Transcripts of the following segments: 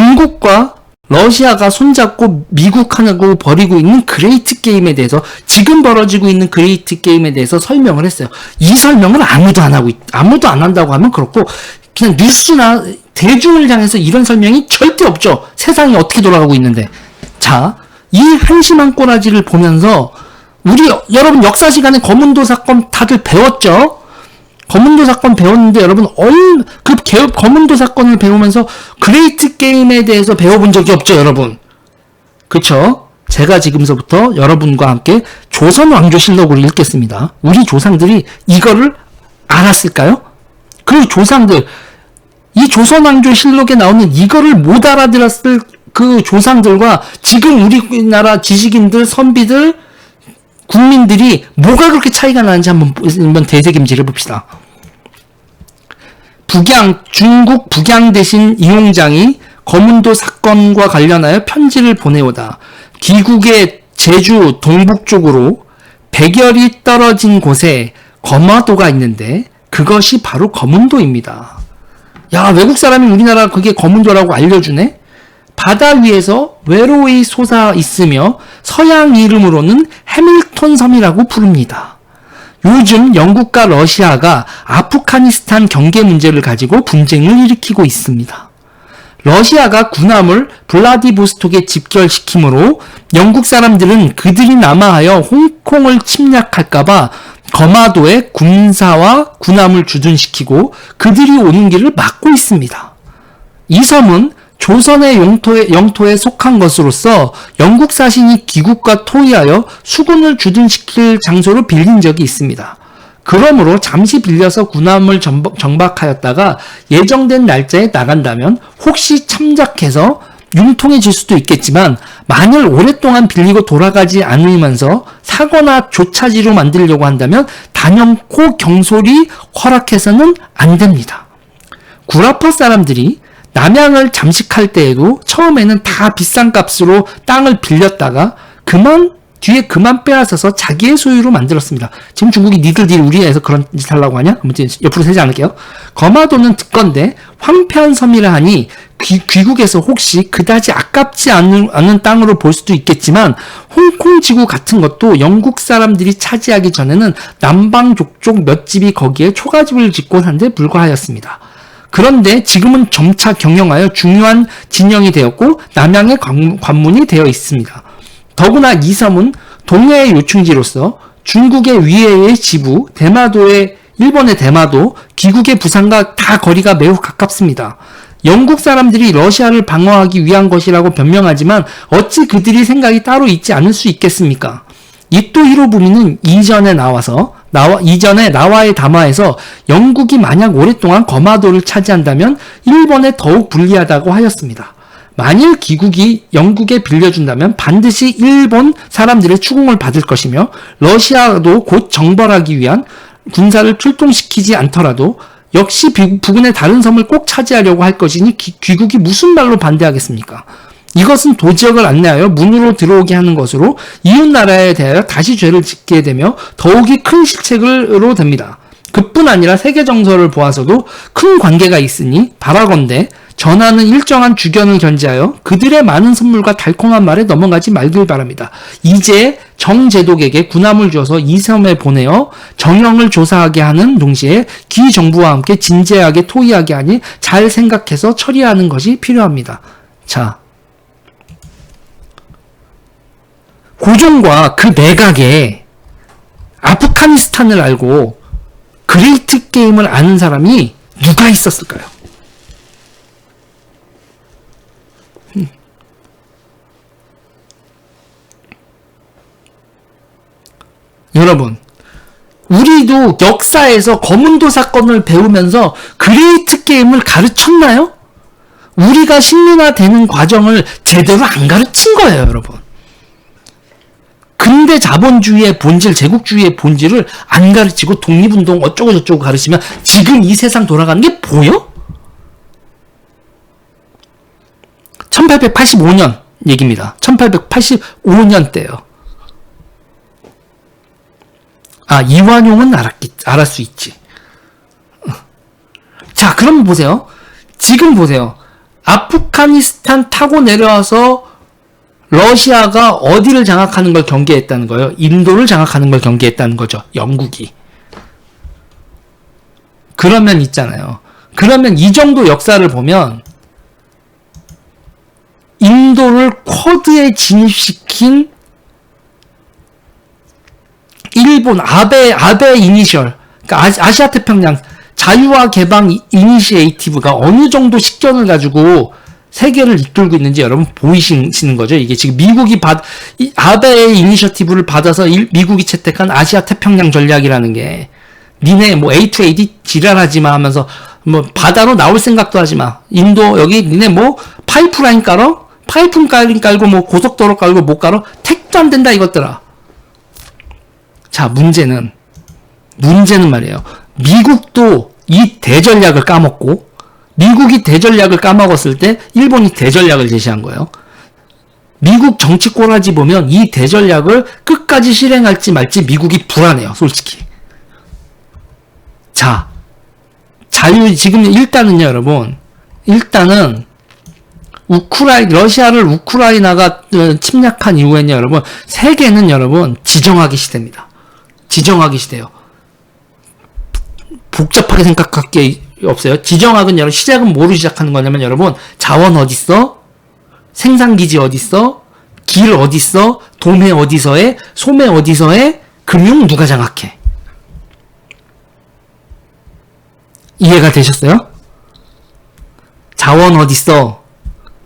중국과 러시아가 손잡고 미국하고 벌이고 있는 그레이트 게임에 대해서 지금 벌어지고 있는 그레이트 게임에 대해서 설명을 했어요. 이 설명을 아무도 안 하고 있, 아무도 안 한다고 하면 그렇고 그냥 뉴스나 대중을 향해서 이런 설명이 절대 없죠. 세상이 어떻게 돌아가고 있는데. 자, 이 한심한 꼬라지를 보면서 우리 여러분 역사 시간에 검은도 사건 다들 배웠죠? 검은도 사건 배웠는데 여러분 얼그 검은도 사건을 배우면서 그레이트 게임에 대해서 배워본 적이 없죠, 여러분. 그쵸? 제가 지금서부터 여러분과 함께 조선 왕조 실록을 읽겠습니다. 우리 조상들이 이거를 알았을까요? 그 조상들 이 조선 왕조 실록에 나오는 이거를 못 알아들었을 그 조상들과 지금 우리나라 지식인들, 선비들, 국민들이 뭐가 그렇게 차이가 나는지 한번, 한번 대세김질해 봅시다. 북양, 중국 북양 대신 이용장이 거문도 사건과 관련하여 편지를 보내오다. 귀국의 제주 동북쪽으로 백열이 떨어진 곳에 거마도가 있는데 그것이 바로 거문도입니다. 야, 외국 사람이 우리나라 그게 거문도라고 알려주네? 바다 위에서 외로이 솟아 있으며 서양 이름으로는 해밀턴 섬이라고 부릅니다. 요즘 영국과 러시아가 아프가니스탄 경계 문제를 가지고 분쟁을 일으키고 있습니다. 러시아가 군함을 블라디보스톡에 집결시키므로 영국 사람들은 그들이 남하하여 홍콩을 침략할까봐 거마도에 군사와 군함을 주둔시키고 그들이 오는 길을 막고 있습니다. 이 섬은 조선의 영토에, 영토에 속한 것으로서 영국 사신이 귀국과 토의하여 수군을 주둔시킬 장소로 빌린 적이 있습니다. 그러므로 잠시 빌려서 군함을 정박하였다가 예정된 날짜에 나간다면 혹시 참작해서 융통해질 수도 있겠지만 만일 오랫동안 빌리고 돌아가지 않으면서 사거나 조차지로 만들려고 한다면 단연코 경솔이 허락해서는 안 됩니다. 구라파 사람들이 남양을 잠식할 때에도 처음에는 다 비싼 값으로 땅을 빌렸다가 그만 뒤에 그만 빼앗아서 자기의 소유로 만들었습니다. 지금 중국이 니들들이 우리에서 그런 짓 하려고 하냐? 아무튼 옆으로 세지 않을게요. 거마도는 듣건데 황폐한 섬이라 하니 귀, 국에서 혹시 그다지 아깝지 않은, 않은 땅으로 볼 수도 있겠지만 홍콩 지구 같은 것도 영국 사람들이 차지하기 전에는 남방 족족 몇 집이 거기에 초가집을 짓곤 한데 불과하였습니다. 그런데 지금은 점차 경영하여 중요한 진영이 되었고 남양의 관문이 되어 있습니다. 더구나 이 섬은 동해의 요충지로서 중국의 위해의 지부, 대마도의 일본의 대마도, 기국의 부산과 다 거리가 매우 가깝습니다. 영국 사람들이 러시아를 방어하기 위한 것이라고 변명하지만 어찌 그들이 생각이 따로 있지 않을 수 있겠습니까? 이또 히로부미는 이전에 나와서 나와 이전에 나와의 담화에서 영국이 만약 오랫동안 거마도를 차지한다면 일본에 더욱 불리하다고 하였습니다. 만일 기국이 영국에 빌려준다면 반드시 일본 사람들의 추궁을 받을 것이며 러시아도 곧 정벌하기 위한 군사를 출동시키지 않더라도 역시 부근의 다른 섬을 꼭 차지하려고 할 것이니 귀국이 무슨 말로 반대하겠습니까? 이것은 도지역을 안내하여 문으로 들어오게 하는 것으로 이웃 나라에 대하여 다시 죄를 짓게 되며 더욱이 큰 실책으로 됩니다. 그뿐 아니라 세계 정서를 보아서도 큰 관계가 있으니 바라건대 전하는 일정한 주견을 견지하여 그들의 많은 선물과 달콤한 말에 넘어가지 말길 바랍니다. 이제 정제독에게 군함을 줘서 이 섬에 보내어 정령을 조사하게 하는 동시에 기 정부와 함께 진지하게 토의하게 하니 잘 생각해서 처리하는 것이 필요합니다. 자, 고종과 그 내각에 아프가니스탄을 알고 그레이트 게임을 아는 사람이 누가 있었을까요? 음. 여러분, 우리도 역사에서 검은도 사건을 배우면서 그레이트 게임을 가르쳤나요? 우리가 식민화 되는 과정을 제대로 안 가르친 거예요, 여러분. 근대 자본주의의 본질, 제국주의의 본질을 안 가르치고 독립운동 어쩌고 저쩌고 가르치면 지금 이 세상 돌아가는 게 보여? 1885년 얘기입니다. 1885년 때요. 아, 이완용은 알았기, 알을 수 있지. 자, 그럼 보세요. 지금 보세요. 아프가니스탄 타고 내려와서 러시아가 어디를 장악하는 걸 경계했다는 거예요. 인도를 장악하는 걸 경계했다는 거죠. 영국이. 그러면 있잖아요. 그러면 이 정도 역사를 보면 인도를 쿼드에 진입시킨 일본 아베 아베 이니셜 그러니까 아시- 아시아 태평양 자유와 개방 이- 이니시에이티브가 어느 정도 식견을 가지고 세계를 이끌고 있는지 여러분 보이시는 거죠. 이게 지금 미국이 받이 아베의 이니셔티브를 받아서 일- 미국이 채택한 아시아 태평양 전략이라는 게 니네 뭐 A to AD 지랄하지 마 하면서 뭐 바다로 나올 생각도 하지 마. 인도 여기 니네 뭐 파이프라인 깔어? 파이프 깔- 깔고 뭐 고속도로 깔고 못 깔어? 택도 안 된다 이것들아. 자, 문제는, 문제는 말이에요. 미국도 이 대전략을 까먹고, 미국이 대전략을 까먹었을 때, 일본이 대전략을 제시한 거예요. 미국 정치 꼬라지 보면 이 대전략을 끝까지 실행할지 말지 미국이 불안해요, 솔직히. 자, 자유, 지금 일단은요, 여러분. 일단은, 우크라이 러시아를 우크라이나가 어, 침략한 이후에는 여러분 세계는 여러분 지정하기 시대입니다. 지정하기 시대요. 복잡하게 생각할 게 없어요. 지정학은 여러분 시작은 뭐로 시작하는 거냐면 여러분 자원 어딨어? 생산 기지 어딨어? 길 어딨어? 도매 어디서 해? 소매 어디서 해? 금융 누가 장악해? 이해가 되셨어요? 자원 어딨어?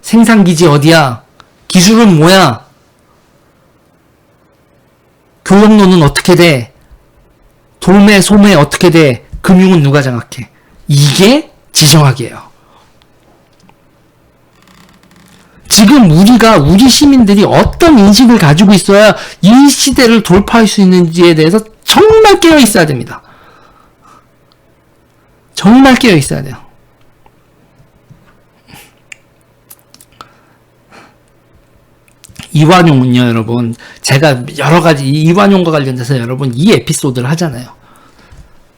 생산 기지 어디야? 기술은 뭐야? 교역로는 어떻게 돼? 도매, 소매 어떻게 돼? 금융은 누가 장악해? 이게 지정학이에요. 지금 우리가, 우리 시민들이 어떤 인식을 가지고 있어야 이 시대를 돌파할 수 있는지에 대해서 정말 깨어 있어야 됩니다. 정말 깨어 있어야 돼요. 이완용은요, 여러분. 제가 여러 가지, 이 이완용과 관련돼서 여러분 이 에피소드를 하잖아요.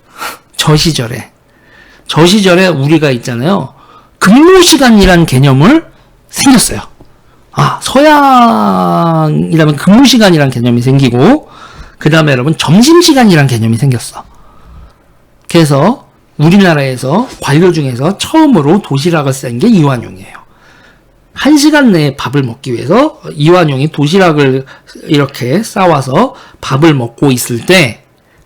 저 시절에. 저 시절에 우리가 있잖아요. 근무 시간이란 개념을 생겼어요. 아, 서양이라면 근무 시간이란 개념이 생기고, 그 다음에 여러분 점심 시간이란 개념이 생겼어. 그래서 우리나라에서 관료 중에서 처음으로 도시락을 쓴 게 이완용이에요. 한 시간 내에 밥을 먹기 위해서 이완용이 도시락을 이렇게 싸와서 밥을 먹고 있을 때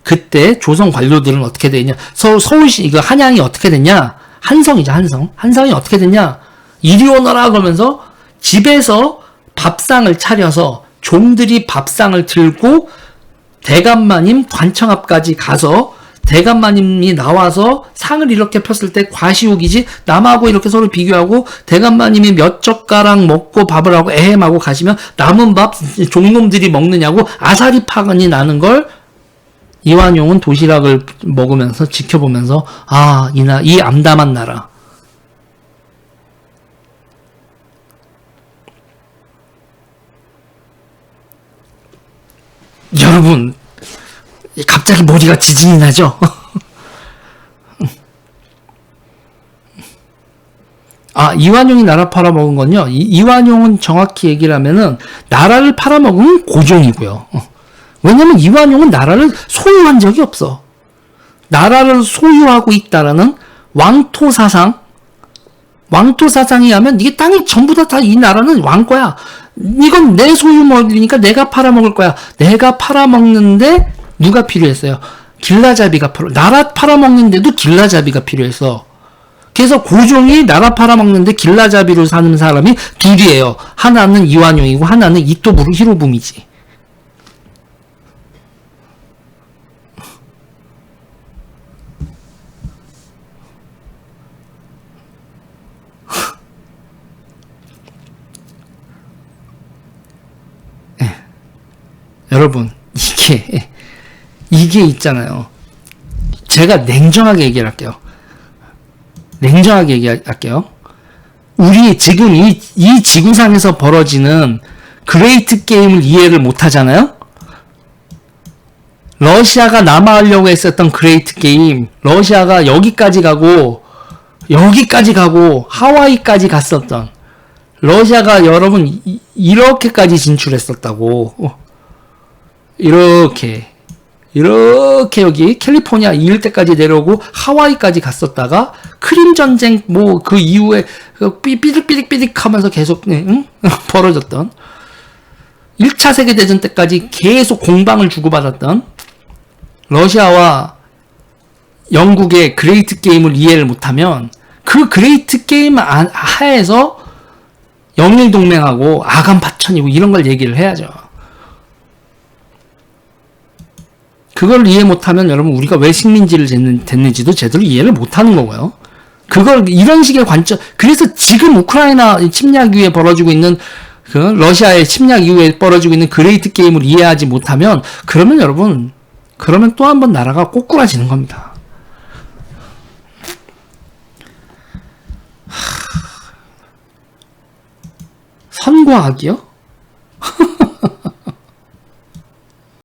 그때 조선 관료들은 어떻게 되냐? 서, 서울시 이거 한양이 어떻게 됐냐? 한성이죠 한성. 한성이 어떻게 됐냐? 이리 오너라 그러면서 집에서 밥상을 차려서 종들이 밥상을 들고 대감마님 관청 앞까지 가서 대감마님이 나와서 상을 이렇게 폈을 때 과시욕이지 남하고 이렇게 서로 비교하고 대감마님이 몇 젓가락 먹고 밥을 하고 에헴하고 가시면 남은 밥 종놈들이 먹느냐고 아사리 파근이 나는 걸 이완용은 도시락을 먹으면서 지켜보면서 아 이나 이 암담한 나라 여러분 갑자기 머리가 지진이 나죠? 아, 이완용이 나라 팔아먹은 건요, 이, 이완용은 정확히 얘기를 하면은, 나라를 팔아먹은 고종이고요. 어. 왜냐면 이완용은 나라를 소유한 적이 없어. 나라를 소유하고 있다라는 왕토 사상, 왕토 사상이 하면 이게 땅이 전부 다 다 이 나라는 왕 거야. 이건 내 소유물이니까 내가 팔아먹을 거야. 내가 팔아먹는데 누가 필요했어요? 길라잡이가 팔아 나라 팔아먹는데도 길라잡이가 필요했어. 그래서 고종이 나라 팔아먹는데 길라잡이로 사는 사람이 둘이에요. 하나는 이완용이고 하나는 이토부루 히로부미지. 여러분 이게 이게 있잖아요. 제가 냉정하게 얘기를 할게요. 냉정하게 얘기할게요. 우리 지금 이, 이 지구상에서 벌어지는 그레이트 게임을 이해를 못 하잖아요? 러시아가 남아하려고 했었던 그레이트 게임, 러시아가 여기까지 가고, 여기까지 가고 하와이까지 갔었던 러시아가 여러분 이- 이렇게까지 진출했었다고 어. 이렇게 이렇게 여기 캘리포니아 이 일대까지 내려오고 하와이까지 갔었다가 크림 전쟁 뭐 그 이후에 그 삐- 삐득삐득삐득 하면서 계속 네, 응? 벌어졌던 1차 세계 대전 때까지 계속 공방을 주고받았던 러시아와 영국의 그레이트 게임을 이해를 못하면 그 그레이트 게임 안- 하에서 영일 동맹하고 아간 파천이고 이런 걸 얘기를 해야죠. 그걸 이해 못하면 여러분 우리가 왜 식민지를 됐는, 됐는지도 제대로 이해를 못하는 거고요. 그걸 이런 식의 관점 그래서 지금 우크라이나 침략 이후에 벌어지고 있는 그 러시아의 침략 이후에 벌어지고 있는 그레이트 게임을 이해하지 못하면 그러면 여러분 그러면 또 한 번 나라가 꼬꾸라지는 겁니다. 선과 악이요?